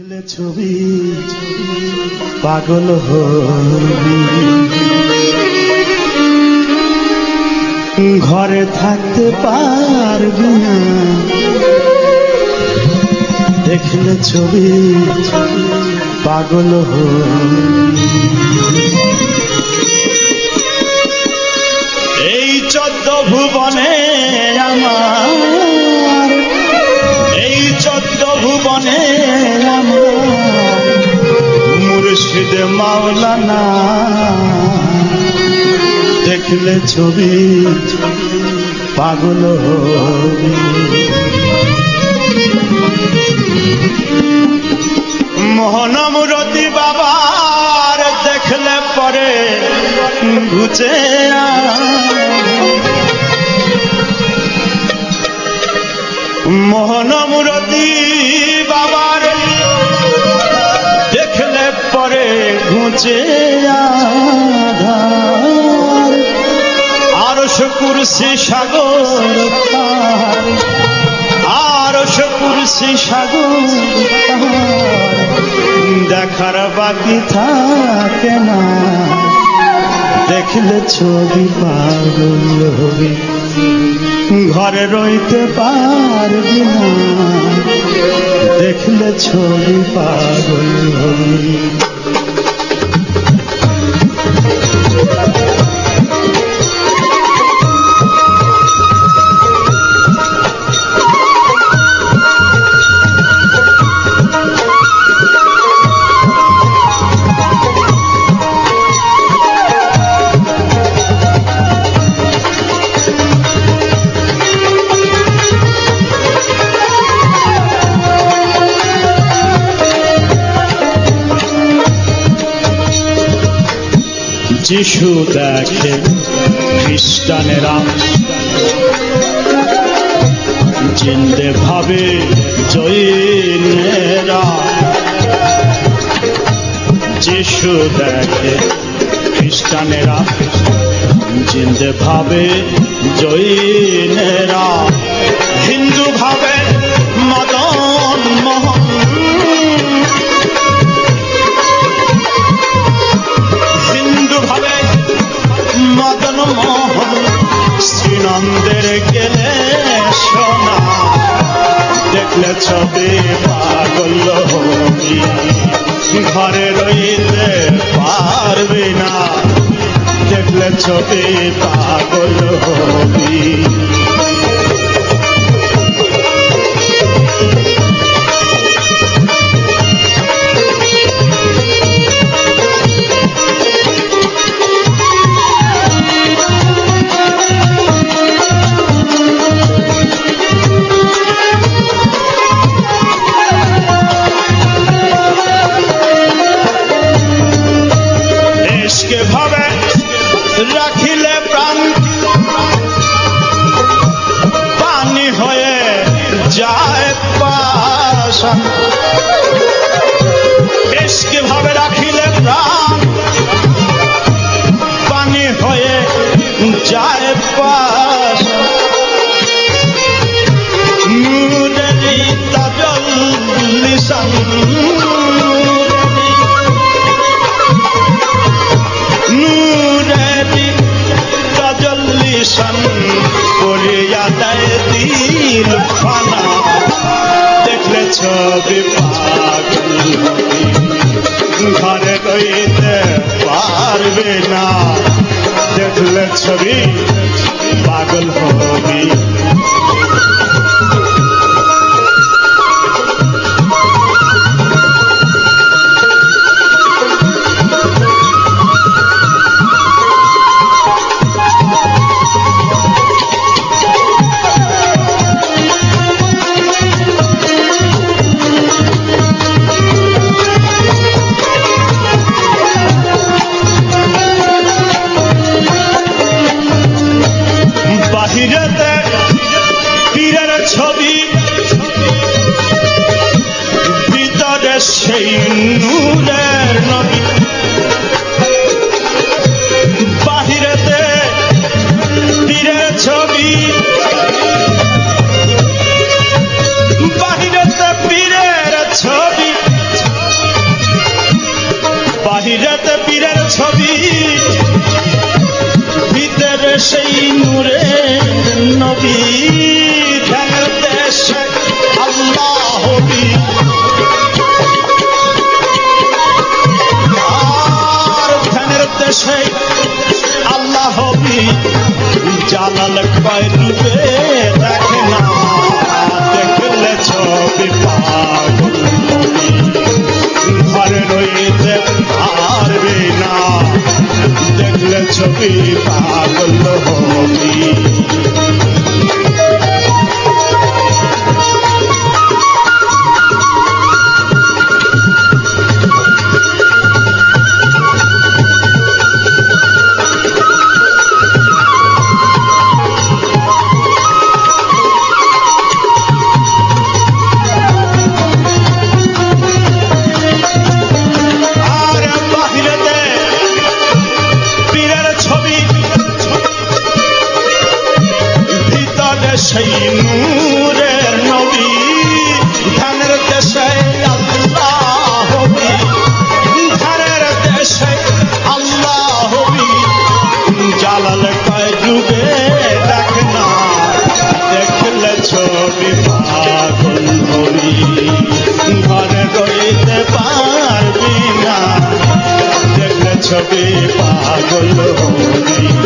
দেখলে ছবি, পাগল হবি। ঘরে থাকতে পারবি না। দেখলে ছবি, পাগল এই চোদ্দ ভুবনে আমার মাওলানা দেখলে ছবি পাগল মোহনমরতি বাবার দেখলে পরে ঘুচে মোহনমরতি আধার। আরও কুরসি সাগর পার। আরও কুরসি সাগর দেখার বাকি থাকে না। দেখলে ছবি পাগল হবি। ঘরে রইতে পারবি না। দেখলে ছবি পাগল হবি। যিশু দেখে খ্রিস্টানেরা জিন্দে ভাবে জৈনেরা। যিশু দেখে খ্রিস্টানেরা জিন্দে ভাবে জৈনেরা। শ্রীনন্দের গেলে সোনা। দেখলে ছবি পাগল ঘরে রইতে পারবে না। দেখলে ছবি পাগল হবি। নূরেরি তাজল্লিশান করিয়া দেয় দিল ফানা দেখলে ছবি। ঘরে রইতে পারবে না, দেখলে ছবি পাগল হবি সেই নূরের নবী বাহিরেতে পীরের ছবি। বাহিরেতে পীরের ছবি। বাহিরেতে পীরের ছবি। ভিতরে সেই নূরে নবী ধ্যানের দেশে আল্লাহ জালাল কয় রূপে সেই নূরের নবী। ধানের দেশে আল্লাহ ধানের দেশে আল্লাহ জালাল কয় ডুবে দেখ না দেখলে ছবি পাগল হবি ঘরে রইতে পারবি না, দেখলে ছবি পাগল হবি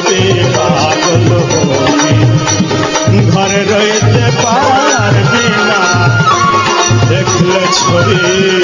ছবি পাগল হবি ঘরে রইতে পারবি না দেখলে ছবি